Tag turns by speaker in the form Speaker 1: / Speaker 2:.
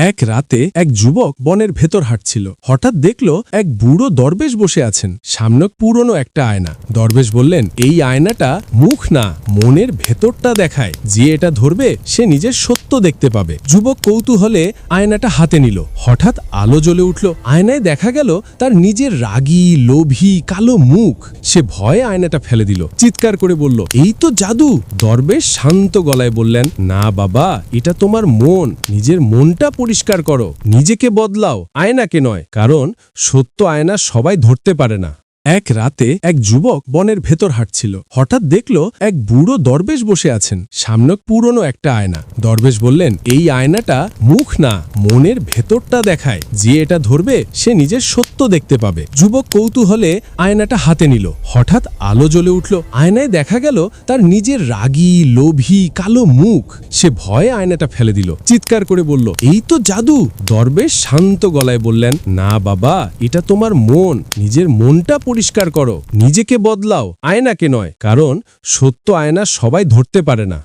Speaker 1: এক রাতে এক যুবক বনের ভেতর হাঁটছিল। হঠাৎ দেখল এক বুড়ো দরবেশ বসে আছেন। সামনে পুরনো একটা আয়না। দরবেশ বললেন, এই আয়নাটা মুখ না, মনের ভেতরটা দেখায়। যে এটা ধরবে, সে নিজের সত্য দেখতে পাবে। যুবক কৌতূহলে আয়নাটা হাতে নিল। হঠাৎ আলো জ্বলে উঠল। আয়নায় দেখা গেল তার নিজের রাগি, লোভী, কালো মুখ। সে ভয়ে আয়নাটা ফেলে দিল। চিৎকার করে বলল, এই তো জাদু। দরবেশ শান্ত গলায় বললেন, না বাবা, এটা তোমার মন। নিজের মনটা পরিষ্কার করো। নিজেকে বদলাও আয়নাকে নয় কারণ সত্য আয়না সবাই ধরতে পারে না। এক রাতে এক যুবক বনের ভেতর হাঁটছিল। হঠাৎ দেখল এক বুড়ো দরবেশ বসে আছেন। সামনে পুরনো একটা আয়না। দরবেশ বললেন, এই আয়নাটা মুখ না, মনের ভেতরটা দেখায়। যে এটা ধরবে, সে নিজের সত্য দেখতে পাবে। যুবক কৌতূহলে আয়নাটা হাতে নিল। হঠাৎ আলো জ্বলে উঠল। আয়নায় দেখা গেল তার নিজের রাগি, লোভী, কালো মুখ। সে ভয়ে আয়নাটা ফেলে দিল। চিৎকার করে বলল, এই তো জাদু! দরবেশ শান্ত গলায় বললেন, না বাবা, এটা তোমার মন। নিজের মনটা পরিষ্কার করো। নিজেকে বদলাও আয়নাকে নয় কারণ সত্য আয়না সবাই ধরতে পারে না।